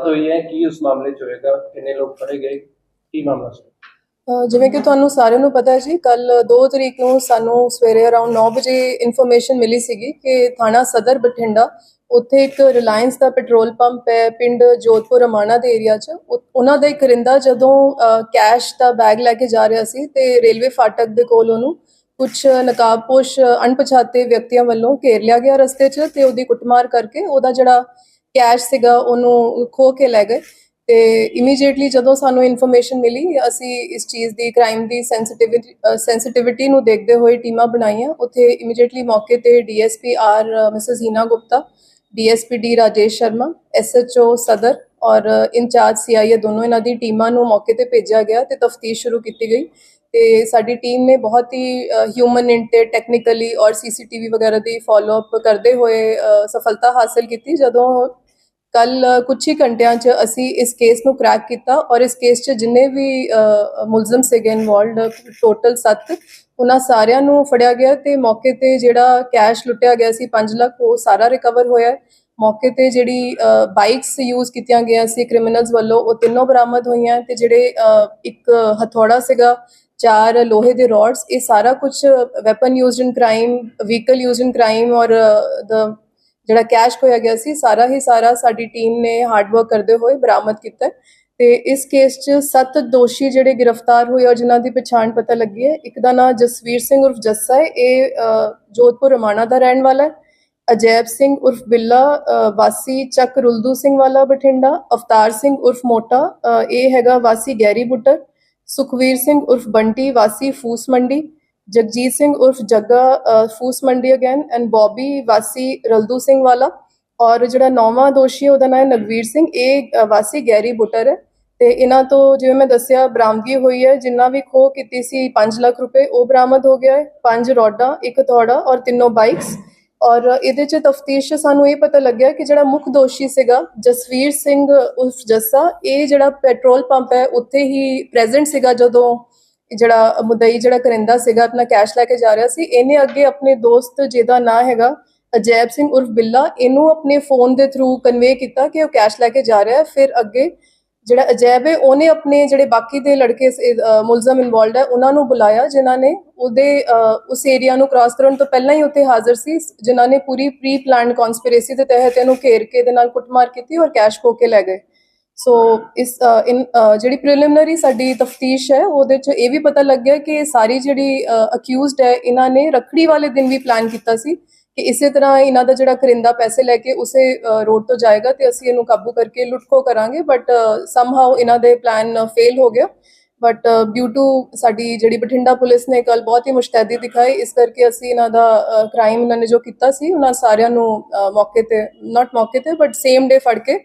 ਹੋਈ ਹੈ ਕੀ ਉਸ ਮਾਮਲੇ ਚ ਹੋਏਗਾ, ਕਿੰਨੇ ਲੋਕ ਫੜੇ ਗਏ, ਕੀ ਮਾਮਲਾ ਸੀ? ਅਹ ਜਿਵੇਂ ਕਿ ਤੁਹਾਨੂੰ ਸਾਰਿਆਂ ਨੂੰ ਪਤਾ ਹੈ ਜੀ, ਕੱਲ 2 ਤਰੀਕ ਨੂੰ ਸਾਨੂੰ ਸਵੇਰੇ ਅਰਾਊਂਡ 9 ਵਜੇ ਇਨਫੋਰਮੇਸ਼ਨ ਮਿਲੀ ਸੀਗੀ ਕਿ ਥਾਣਾ ਸਦਰ ਬਠਿੰਡਾ, ਉੱਥੇ ਇੱਕ ਰਿਲਾਇੰਸ ਦਾ ਪੈਟਰੋਲ ਪੰਪ ਹੈ, ਪਿੰਡ ਜੋਧਪੁਰ ਅਮਾਣਾ ਦੇ ਏਰੀਆ 'ਚ। ਉਹ- ਉਹਨਾਂ ਦਾ ਇੱਕ ਰਿੰਦਾ ਜਦੋਂ ਕੈਸ਼ ਦਾ ਬੈਗ ਲੈ ਕੇ ਜਾ ਰਿਹਾ ਸੀ ਤੇ ਰੇਲਵੇ ਫਾਟਕ ਦੇ ਕੋਲ ਉਹਨੂੰ ਕੁਝ ਨਕਾਬਪੋਸ਼, ਅਣਪਛਾਤੇ ਵਿਅਕਤੀਆਂ ਵੱਲੋਂ ਘੇਰ ਲਿਆ ਗਿਆ ਰਸਤੇ 'ਚ ਤੇ ਉਹਦੀ ਕੁੱਟਮਾਰ ਕਰਕੇ ਉਹਦਾ ਜਿਹੜਾ ਕੈਸ਼ ਸੀਗਾ, ਉਹਨੂੰ ਖੋ ਕੇ ਲੈ ਗਏ ਤੇ ਇਮੀਡੀਏਟਲੀ ਜਦੋਂ ਸਾਨੂੰ ਇਨਫੋਰਮੇਸ਼ਨ ਮਿਲੀ, ਅਸੀਂ ਇਸ ਚੀਜ਼ ਦੀ ਕ੍ਰਾਈਮ ਦੀ ਸੈਂਸਿਟਿਵਿਟੀ ਸੈਂਸਿਟਿਵਿਟੀ ਨੂੰ ਦੇਖਦੇ ਹੋਏ ਟੀਮਾਂ ਬਣਾਈਆਂ। ਉੱਥੇ ਇਮੀਡੀਏਟਲੀ ਮੌਕੇ ਤੇ DSP R Mrs Heena Gupta DSP D Rajesh Sharma SHO Sadar ਔਰ ਇੰਚਾਰਜ ਸੀਆਈਏ ਦੋਨੋਂ ਇਹਨਾਂ ਦੀ ਟੀਮਾਂ ਨੂੰ ਮੌਕੇ ਤੇ ਭੇਜਿਆ ਗਿਆ ਤੇ ਤਫਤੀਸ਼ ਸ਼ੁਰੂ ਕੀਤੀ ਗਈ। ਤੇ ਸਾਡੀ ਟੀਮ ਨੇ ਬਹੁਤ ਹੀ ਹਿਊਮਨ ਇੰਟ ਤੇ ਟੈਕਨੀਕਲੀ ਔਰ ਸੀਸੀਟੀਵੀ ਵਗੈਰਾ ਦੀ ਫਾਲੋ ਕਰਦੇ ਹੋਏ ਸਫਲਤਾ ਹਾਸਲ ਕੀਤੀ। ਜਦੋਂ ਕੱਲ ਕੁਝ ਹੀ ਘੰਟਿਆਂ 'ਚ ਅਸੀਂ ਇਸ ਕੇਸ ਨੂੰ ਕ੍ਰੈਕ ਕੀਤਾ ਔਰ ਇਸ ਕੇਸ 'ਚ ਜਿੰਨੇ ਵੀ ਮੁਲਜ਼ਮ ਸੀਗੇ ਇਨਵੋਲਡ ਟੋਟਲ 7 ਉਹਨਾਂ ਸਾਰਿਆਂ ਨੂੰ ਫੜਿਆ ਗਿਆ ਤੇ ਮੌਕੇ ਤੇ ਜਿਹੜਾ ਕੈਸ਼ ਲੁੱਟਿਆ ਗਿਆ ਸੀ 5 ਲੱਖ, ਉਹ ਸਾਰਾ ਰਿਕਵਰ ਹੋਇਆ ਮੌਕੇ ਤੇ ਜਿਹੜੀ ਬਾਈਕਸ ਯੂਜ਼ ਕੀਤੀਆਂ ਗਈਆਂ ਸੀ ਕ੍ਰਿਮੀਨਲਸ ਵੱਲੋਂ, ਉਹ ਤਿੰਨੋਂ ਬਰਾਮਦ ਹੋਈਆਂ ਤੇ ਜਿਹੜੇ ਇੱਕ ਹਥੌੜਾ ਸੀਗਾ, ਚਾਰ ਲੋਹੇ ਦੇ ਰੋਡਸ ਇਹ ਸਾਰਾ ਕੁਝ weapon used in crime vehicle used in crime ਔਰ ਦ ਜਿਹੜਾ ਕੈਸ਼ ਖੋਇਆ ਗਿਆ ਸੀ, ਸਾਰਾ ਹੀ ਸਾਰਾ ਸਾਡੀ ਟੀਮ ਨੇ ਹਾਰਡ ਵਰਕ ਕਰਦੇ ਹੋਏ ਬਰਾਮਦ ਕੀਤਾ ਹੈ। ਤੇ ਇਸ ਕੇਸ 'ਚ ਸੱਤ ਦੋਸ਼ੀ ਜਿਹੜੇ ਗ੍ਰਿਫਤਾਰ ਹੋਏ ਔਰ ਜਿਨ੍ਹਾਂ ਦੀ ਪਛਾਣ ਪਤਾ ਲੱਗੀ ਹੈ। ਇੱਕ ਦਾ ਨਾਮ ਜਸਵੀਰ ਸਿੰਘ ਉਰਫ ਜੱਸਾ ਹੈ। ਇਹ ਜੋਧਪੁਰ ਰਮਾਣਾ ਦਾ ਰਹਿਣ ਵਾਲਾ ਹੈ। ਅਜੈਬ ਸਿੰਘ ਉਰਫ ਬਿੱਲਾ ਵਾਸੀ ਚੱਕ ਰੁਲਦੂ ਸਿੰਘ ਵਾਲਾ ਬਠਿੰਡਾ, ਅਵਤਾਰ ਸਿੰਘ ਉਰਫ ਮੋਟਾ ਇਹ ਹੈਗਾ ਵਾਸੀ ਗੈਰੀ ਬੁੱਟਰ, ਸੁਖਵੀਰ ਸਿੰਘ ਉਰਫ ਬੰਟੀ, ਵਾਸੀ ਫੂਸ ਮੰਡੀ ਜਗਜੀਤ ਸਿੰਘ ਉਰਫ ਜੱਗਾ ਅ, ਫੂਸ ਮੰਡੀ ਅਗੇਨ ਐਂਡ ਬੌਬੀ ਵਾਸੀ ਰਲਦੂ ਸਿੰਘ ਵਾਲਾ ਔਰ ਜਿਹੜਾ ਨੌਵਾਂ ਦੋਸ਼ੀ ਹੈ ਉਹਦਾ ਨਾਮ ਹੈ ਨਗਵੀਰ ਸਿੰਘ। ਇਹ ਅ, ਵਾਸੀ ਗੈਰੀ ਬੁੱਟਰ ਹੈ। ਤੇ ਇਹਨਾਂ ਤੋਂ ਜਿਵੇਂ ਮੈਂ ਦੱਸਿਆ ਬਰਾਮਦਗੀ ਹੋਈ ਹੈ। ਜਿੰਨਾ ਵੀ ਖੋਹ ਕੀਤੀ ਸੀ 5 ਲੱਖ ਰੁਪਏ ਉਹ ਬਰਾਮਦ ਹੋ ਗਿਆ ਹੈ। ਪੰਜ ਰੋਡਾਂ ਇੱਕ ਥੋੜਾ ਔਰ ਤਿੰਨੋਂ ਬਾਈਕਸ। ਔਰ ਇਹਦੇ ਚ ਤਫਤੀਸ਼ ਸਾਨੂੰ ਇਹ ਪਤਾ ਲੱਗਿਆ ਕਿ ਜਿਹੜਾ ਮੁੱਖ ਦੋਸ਼ੀ ਸੀਗਾ ਜਸਵੀਰ ਸਿੰਘ ਉਰਫ ਜੱਸਾ ਇਹ ਜਿਹੜਾ ਪੈਟਰੋਲ ਪੰਪ ਹੈ ਉੱਥੇ ਹੀ ਪ੍ਰੈਜ਼ੈਂਟ ਸੀਗਾ ਜਦੋਂ ਜਿਹੜਾ ਮੁਦਈ ਜਿਹੜਾ ਕਰਿੰਦਾ ਸੀਗਾ, ਆਪਣਾ ਕੈਸ਼ ਲੈ ਕੇ ਜਾ ਰਿਹਾ ਸੀ, ਇਹਨੇ ਅੱਗੇ ਆਪਣੇ ਦੋਸਤ ਜਿਹਦਾ ਨਾਂ ਹੈਗਾ ਅਜੈਬ ਸਿੰਘ ਉਰਫ ਬਿੱਲਾ, ਇਹਨੂੰ ਆਪਣੇ ਫੋਨ ਦੇ ਥਰੂ ਕਨਵੇ ਕੀਤਾ ਕਿ ਉਹ ਕੈਸ਼ ਲੈ ਕੇ ਜਾ ਰਿਹਾ ਹੈ। ਫਿਰ ਅੱਗੇ ਜਿਹੜਾ ਅਜੈਬ ਹੈ, ਉਹਨੇ ਆਪਣੇ ਜਿਹੜੇ ਬਾਕੀ ਦੇ ਲੜਕੇ ਮੁਲਜ਼ਮ ਇਨਵੋਲਡ ਹੈ, ਉਹਨਾਂ ਨੂੰ ਬੁਲਾਇਆ, ਜਿਨ੍ਹਾਂ ਨੇ ਉਹਦੇ ਉਸ ਏਰੀਆ ਨੂੰ ਕ੍ਰਾਸ ਕਰਨ ਤੋਂ ਪਹਿਲਾਂ ਹੀ ਉੱਥੇ ਹਾਜ਼ਰ ਸੀ ਜਿਨ੍ਹਾਂ ਨੇ ਪੂਰੀ ਪ੍ਰੀ ਪਲਾਨਡ ਕਨਸਪੀਰੇਸੀ ਦੇ ਤਹਿਤ ਇਹਨੂੰ ਘੇਰ ਕੇ ਇਹਦੇ ਨਾਲ ਕੁੱਟਮਾਰ ਕੀਤੀ ਔਰ ਕੈਸ਼ ਖੋ ਕੇ ਲੈ ਗਏ। ਸੋ ਇਸ uh, ਇਨ uh, ਜਿਹੜੀ ਪ੍ਰੀਲਿਮਿਨਰੀ ਸਾਡੀ ਤਫਤੀਸ਼ ਹੈ, ਉਹਦੇ ਚ ਇਹ ਵੀ ਪਤਾ ਲੱਗਿਆ ਕਿ ਇਹ ਸਾਰੀ ਜਿਹੜੀ uh, ਅਕਿਊਜ਼ਡ ਹੈ, ਇਹਨਾਂ ਨੇ ਰੱਖੜੀ ਵਾਲੇ ਦਿਨ ਵੀ ਪਲਾਨ ਕੀਤਾ ਸੀ ਕਿ ਇਸੇ ਤਰ੍ਹਾਂ ਇਹਨਾਂ ਦਾ ਜਿਹੜਾ ਕਰਿੰਦਾ ਪੈਸੇ ਲੈ ਕੇ ਉਸੇ ਰੋਡ ਤੋਂ ਜਾਏਗਾ ਤੇ ਅਸੀਂ ਇਹਨੂੰ ਕਾਬੂ ਕਰਕੇ ਲੁੱਟਖੋ ਕਰਾਂਗੇ ਬਟ ਸਮਹਾਉ ਇਹਨਾਂ ਦੇ ਪਲਾਨ ਫੇਲ ਹੋ ਗਿਆ। ਬਟ ਡਿਊ ਟੂ ਸਾਡੀ ਜਿਹੜੀ ਬਠਿੰਡਾ ਪੁਲਿਸ ਨੇ ਕੱਲ ਬਹੁਤ ਹੀ ਮੁਸ਼ਤੈਦੀ ਦਿਖਾਈ, ਇਸ ਕਰਕੇ ਅਸੀਂ ਇਹਨਾਂ ਦਾ ਕ੍ਰਾਈਮ ਇਹਨਾਂ ਨੇ ਜੋ ਕੀਤਾ ਸੀ, ਉਹਨਾਂ ਸਾਰਿਆਂ ਨੂੰ ਮੌਕੇ ਤੇ ਨਾਟ ਮੌਕੇ ਤੇ ਬਟ ਸੇਮ ਡੇ ਫੜ ਕੇ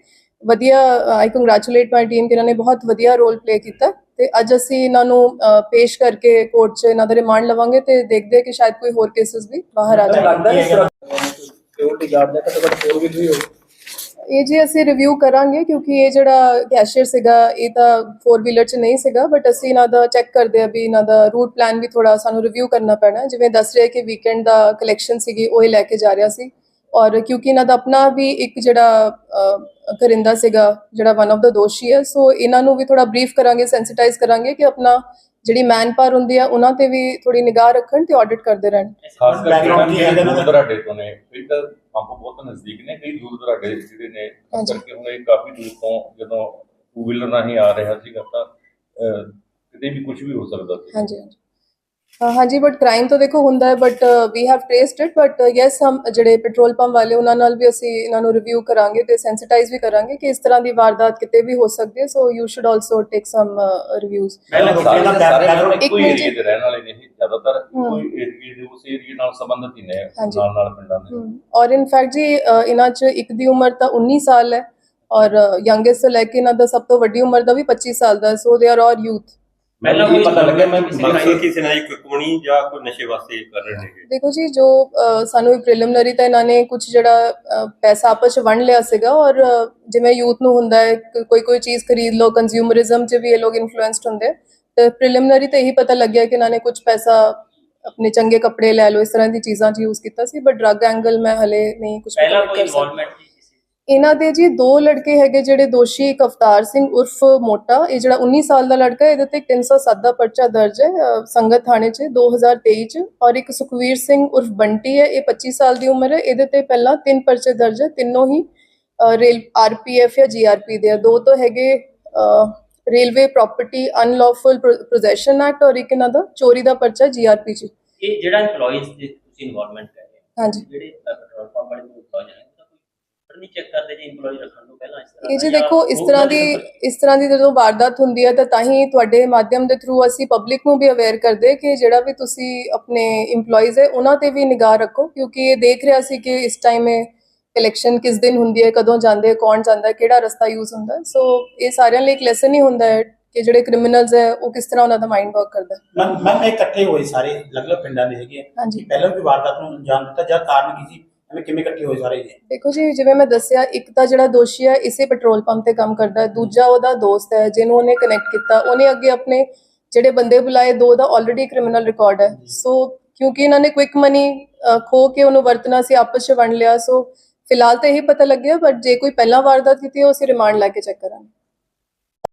ਵਧੀਆ ਆਈ ਕੰਗ੍ਰੈਚੁਲੇਟ ਮਾਈ ਟੀਮ ਕਿ ਇਹਨਾਂ ਨੇ ਬਹੁਤ ਵਧੀਆ ਰੋਲ ਪਲੇ ਕੀਤਾ ਤੇ ਅੱਜ ਅਸੀਂ ਇਹਨਾਂ ਨੂੰ ਪੇਸ਼ ਕਰਕੇ ਕੋਰਟ 'ਚ ਇਹਨਾਂ ਦਾ ਰਿਮਾਂਡ ਲਵਾਂਗੇ ਤੇ ਦੇਖਦੇ ਹਾਂ ਕਿ ਸ਼ਾਇਦ ਕੋਈ ਹੋਰ ਕੇਸਸ ਵੀ ਬਾਹਰ ਆ ਜਾਣ। ਲੱਗਦਾ ਨਹੀਂ ਸਿਕਿਉਰਿਟੀ ਗਾਰਡ ਦਾ ਘੱਟੋ ਘੱਟ ਫੋਰ ਵੀ ਹੋਈ ਹੋਵੇ ਇਹ ਜੀ ਅਸੀਂ ਰਿਵਿਊ ਕਰਾਂਗੇ ਕਿਉਂਕਿ ਇਹ ਜਿਹੜਾ ਕੈਸ਼ੀਅਰ ਸੀਗਾ ਇਹ ਤਾਂ 4 ਵੀਲਰ ਚ ਨਹੀਂ ਸੀਗਾ ਬਟ ਅਸੀਂ ਇਹਨਾਂ ਦਾ ਚੈੱਕ ਕਰਦੇ ਆ ਵੀ ਇਹਨਾਂ ਦਾ ਰੂਟ ਪਲਾਨ ਵੀ ਥੋੜਾ ਸਾਨੂੰ ਰਿਵਿਊ ਕਰਨਾ ਪੈਣਾ। ਜਿਵੇਂ ਦੱਸ ਰਿਹਾ ਕਿ ਵੀਕਐਂਡ ਦਾ ਕਲੈਕਸ਼ਨ ਸੀਗੀ ਉਹ ਹੀ ਲੈ ਕੇ ਜਾ ਰਿਹਾ ਸੀ। ਔਰ ਕਿਉਂਕਿ ਇਹਨਾਂ ਦਾ ਆਪਣਾ ਵੀ ਇੱਕ ਜਿਹੜਾ ਕਰਿੰਦਾ ਸੀਗਾ ਜਿਹੜਾ ਵਨ ਆਫ ਦਾ ਦੋਸ਼ੀ ਹੈ ਸੋ ਇਹਨਾਂ ਨੂੰ ਵੀ ਥੋੜਾ ਬਰੀਫ ਕਰਾਂਗੇ ਸੈਂਸਿਟਾਈਜ਼ ਕਰਾਂਗੇ ਕਿ ਆਪਣਾ ਜਿਹੜੀ ਮੈਨ ਪਾਵਰ ਹੁੰਦੀ ਹੈ ਉਹਨਾਂ ਤੇ ਵੀ ਥੋੜੀ ਨਿਗਾਹ ਰੱਖਣ ਤੇ ਆਡਿਟ ਕਰਦੇ ਰਹਿਣ ਖਾਸ ਕਰਕੇ ਹੈ? ਦੂਰ ਦਰਾਡੇ ਤੋਂ ਨੇ ਕਈ ਤਾਂ ਪੰਪ ਬਹੁਤ ਨਜ਼ਦੀਕ ਨੇ ਕਈ ਦੂਰ ਦਰਾਡੇ ਜਿਹੜੇ ਨੇ। ਕਰਕੇ ਹੁਣ ਇਹ ਕਾਫੀ ਦੂਰ ਤੋਂ ਜਦੋਂ ਟੂ ਵੀਲਰ ਰਾਹੀਂ ਆ ਰਿਹਾ ਸੀਗਾ ਤਾਂ ਕਿਤੇ ਵੀ ਕੁਝ ਵੀ ਹੋ ਸਕਦਾ ਸੀ ਹਾਂਜੀ ਹਾਂਜੀ ਹਾਂਜੀ ਬਟ ਕ੍ਰਾਈਮ ਤਾਂ ਦੇਖੋ ਹੁੰਦਾ ਹੈ but we have traced it but yes ਹਮ ਜਿਹੜੇ ਪੈਟਰੋਲ ਪੰਪ ਵਾਲੇ ਉਹਨਾਂ ਨਾਲ ਵੀ ਅਸੀਂ ਇਹਨਾਂ ਨੂੰ ਰਿਵਿਊ ਕਰਾਂਗੇ ਤੇ ਸੈਂਸਿਟਾਈਜ਼ ਵੀ ਕਰਾਂਗੇ ਕਿ ਇਸ ਤਰ੍ਹਾਂ ਦੀ ਵਾਰਦਾਤ ਕਿਤੇ ਵੀ ਹੋ ਸਕਦੀ ਹੈ so you should also take some reviews ਪਹਿਲਾਂ ਪਹਿਲਾਂ ਏਰੀਏ ਦੇ ਰਹਿਣ ਵਾਲੇ ਨੇ ਇਹ ਜ਼ਿਆਦਾਤਰ। ਕੋਈ ਏਰੀਏ ਦੇ ਉਸ ਏਰੀਏ ਨਾਲ ਸੰਬੰਧਿਤ ਹੀ ਨੇ। ਨਾਲ ਨਾਲ ਪਿੰਡਾਂ ਦੇ। ਔਰ ਇਨ ਫੈਕਟ ਜੀ ਇਹਨਾਂ 'ਚ ਇੱਕ ਦੀ ਉਮਰ ਤਾਂ 19 ਸਾਲ ਹੈ ਔਰ ਯੰਗੇਸਟ ਤੋਂ ਲੈ ਕੇ ਇਹਨਾਂ ਦਾ ਸਭ ਤੋਂ ਵੱਡੀ ਉਮਰ ਦਾ ਵੀ 25 ਸਾਲ ਦਾ ਸੋ ਦੇ ਆਰ ਆਲ ਯੂਥ ਕੋਈ ਇਹ ਪਤਾ ਲੱਗਿਆ ਮੈਂ ਕਿਸੇ ਮਕਸਦ ਕਿਸੇ ਨਾਲ ਇੱਕ ਕੁਣੀ ਜਾਂ ਕੋਈ ਨਸ਼ੇ ਵਾਸਤੇ ਕਰ ਰਹੇ ਨੇ ਦੇਖੋ ਜੀ ਜੋ ਸਾਨੂੰ ਪ੍ਰੀਲਿਮਿਨਰੀ ਤਾਂ ਇਹਨਾਂ ਨੇ ਕੁਝ ਜਿਹੜਾ ਪੈਸਾ ਆਪਸ ਚ ਵੰਡ ਲਿਆ ਸੀਗਾ ਔਰ ਜਿਵੇਂ ਯੂਥ ਨੂੰ ਹੁੰਦਾ ਹੈ ਕੋਈ ਕੋਈ ਚੀਜ਼ ਖਰੀਦ ਲਓ ਕੰਜ਼ਿਊਮਰਿਜ਼ਮ 'ਚ ਵੀ ਇਹ ਲੋਕ ਇਨਫਲੂਐਂਸਡ ਹੁੰਦੇ। ਤੇ ਪ੍ਰੀਲਿਮਿਨਰੀ ਤਾਂ ਇਹੀ ਪਤਾ ਲੱਗਿਆ ਕਿ ਇਹਨਾਂ ਨੇ ਕੁਝ ਪੈਸਾ ਆਪਣੇ ਚੰਗੇ ਕੱਪੜੇ ਲੈ ਲਓ ਇਸ ਤਰ੍ਹਾਂ ਦੀ ਚੀਜ਼ਾਂ 'ਚ ਯੂਜ਼ ਕੀਤਾ ਸੀ ਬਟ ਡਰੱਗ ਐਂਗਲ ਮੈਂ ਹਲੇ ਨਹੀਂ ਕੁਝ ਪਹਿਲਾਂ ਕੋਈ ਇਨਵੋਲਵਮੈਂਟ ਇਹਨਾਂ ਦੇ ਜੀ ਦੋ ਲੜਕੇ ਹੈਗੇ ਜਿਹੜੇ ਦੋਸ਼ੀ ਇੱਕ ਅਵਤਾਰ ਸਿੰਘ ਉਰਫ ਮੋਟਾ ਇਹ ਜਿਹੜਾ 19 ਸਾਲ ਦਾ ਲੜਕਾ ਇਹਦੇ ਤੇ ਇੱਕ 307 ਦਾ ਪਰਚਾ ਦਰਜ ਹੈ ਸੰਗਤ ਥਾਣੇ 'ਚ 2023 'ਚ ਔਰ ਇੱਕ ਸੁਖਵੀਰ ਸਿੰਘ ਉਰਫ ਬੰਟੀ ਹੈ ਇਹ 25 ਸਾਲ ਦੀ ਉਮਰ ਹੈ ਇਹਦੇ ਤੇ ਪਹਿਲਾਂ ਤਿੰਨ ਪਰਚੇ ਦਰਜ ਹੈ ਤਿੰਨੋਂ ਹੀ ਰੇਲ ਆਰਪੀਐਫ ਜਾਂ ਜੀਆਰਪੀ ਦੇ ਦੋ ਤਾਂ ਹੈਗੇ railway property unlawful possession act ਔਰ ਇੱਕ ਇਹਨਾਂ ਦਾ ਚੋਰੀ ਦਾ ਪਰਚਾ ਜੀਆਰਪੀ 'ਚ। ਇਹ ਜਿਹੜਾ EMPLOYEES ਦੀ ਤੁਸੀਂ ਇਨਵੋਲਵਮੈਂਟ ਕਰ ਰਹੇ ਹੋ ਹਾਂਜੀ। ਜਿਹੜੇ ਪੈਟਰੋਲ ਪੰਪ ਵਾਲੇ ਉਹਦਾ ਕੋਈ ਨਹੀਂ ਚੈੱਕ ਕਰਦੇ ਜੀ EMPLOYEE ਰੱਖਣ ਤੋਂ ਪਹਿਲਾਂ ਇਸ ਤਰ੍ਹਾਂ ਇਹ ਜੀ ਦਾ ਜਾਂ ਦੇਖੋ ਇਸ ਉਹ ਤਰ੍ਹਾਂ ਦੀ ਇਸ ਤਰ੍ਹਾਂ ਦੀ ਜਦੋਂ ਵਾਰਦਾਤ ਹੁੰਦੀ ਹੈ ਤਾਂ ਤਾਂ ਹੀ ਤੁਹਾਡੇ ਮਾਧਿਅਮ ਦੇ ਥਰੂ ਅਸੀਂ ਪਬਲਿਕ ਨੂੰ ਵੀ ਅਵੇਅਰ ਕਰਦੇ ਕਿ ਜਿਹੜਾ ਵੀ ਤੁਸੀਂ ਆਪਣੇ EMPLOYEES ਹੈ ਉਹਨਾਂ ਤੇ ਵੀ ਨਿਗਾਹ ਰੱਖੋ ਕਿਉਂਕਿ ਇਹ ਦੇਖ ਰਿਹਾ ਸੀ ਕਿ ਇਸ ਟਾਈਮ ਇਹ ਇਲੈਕਸ਼ਨ ਕਿਸ ਦਿਨ ਹੁੰਦੀ ਹੈ ਕਦੋਂ ਜਾਂਦੇ ਹੈ ਕੌਣ ਜਾਂਦਾ ਹੈ ਕਿਹੜਾ ਰਸਤਾ ਯੂਜ਼ ਹੁੰਦਾ ਹੈ। ਸੋ ਇਹ ਸਾਰਿਆਂ ਲਈ ਇੱਕ ਲੈਸਨ ਹੀ ਹੁੰਦਾ ਹੈ ਕਿ ਜਿਹੜੇ ਕ੍ਰਿਮੀਨਲਸ ਹੈ ਉਹ ਕਿਸ ਤਰ੍ਹਾਂ ਉਹਨਾਂ ਦਾ ਮਾਈਂਡ ਵਰਕ ਕਰਦਾ ਹੈ। ਮੈਂ ਮੈਂ ਇਕੱਠੇ ਹੋਏ ਸਾਰੇ ਅਲੱਗ-ਅਲੱਗ ਪਿੰਡਾਂ ਦੇ ਹੈਗੇ ਆ। ਹਾਂਜੀ। ਪਹਿਲਾਂ ਵੀ ਵਾਰਦਾਤ ਨੂੰ ਅੰਜਾਮ ਦਿੱਤਾ ਜਾਂ ਕਾਰਨ ਕੀ ਸੀ? ਐਵੇਂ ਕਿਵੇਂ ਇਕੱਠੇ ਹੋਏ ਸਾਰੇ ਜੀ? ਦੇਖੋ ਜੀ, ਜਿਵੇਂ ਮੈਂ ਦੱਸਿਆ, ਇੱਕ ਤਾਂ ਜਿਹੜਾ ਦੋਸ਼ੀ ਹੈ ਇਸੇ ਪੈਟਰੋਲ ਪੰਪ ਤੇ ਕੰਮ ਕਰਦਾ ਹੈ। ਦੂਜਾ ਉਹਦਾ ਦੋਸਤ ਹੈ, ਜਿਹਨੂੰ ਉਹਨੇ ਕਨੈਕਟ ਕੀਤਾ। ਉਹਨੇ ਅੱਗੇ ਆਪਣੇ ਜਿਹੜੇ ਬੰਦੇ ਬੁਲਾਏ, ਦੋ ਦਾ ਆਲਰੇਡੀ ਕ੍ਰਿਮੀਨਲ ਰਿਕਾਰਡ ਹੈ। ਸੋ ਕਿਉਂਕਿ ਇਹਨਾਂ ਨੇ ਕੁਇਕ ਮਨੀ ਖੋ ਕੇ ਉਹਨੂੰ ਵਰਤਣਾ ਸੀ, ਆਪਸ ਚ ਵੰਡ ਲਿਆ। ਸੋ ਫਿਲਹਾਲ ਤਾਂ ਇਹੀ ਪਤਾ ਲੱਗਿਆ ਬਟ ਜੇ ਕੋਈ ਪਹਿਲਾਂ ਵਾਰਦਾਤ ਕੀਤੀ ਹੈ ਉਹ ਰਿਮਾਂਡ ਲੈ ਕੇ ਚੈੱਕ ਕਰਾਂਗੇ।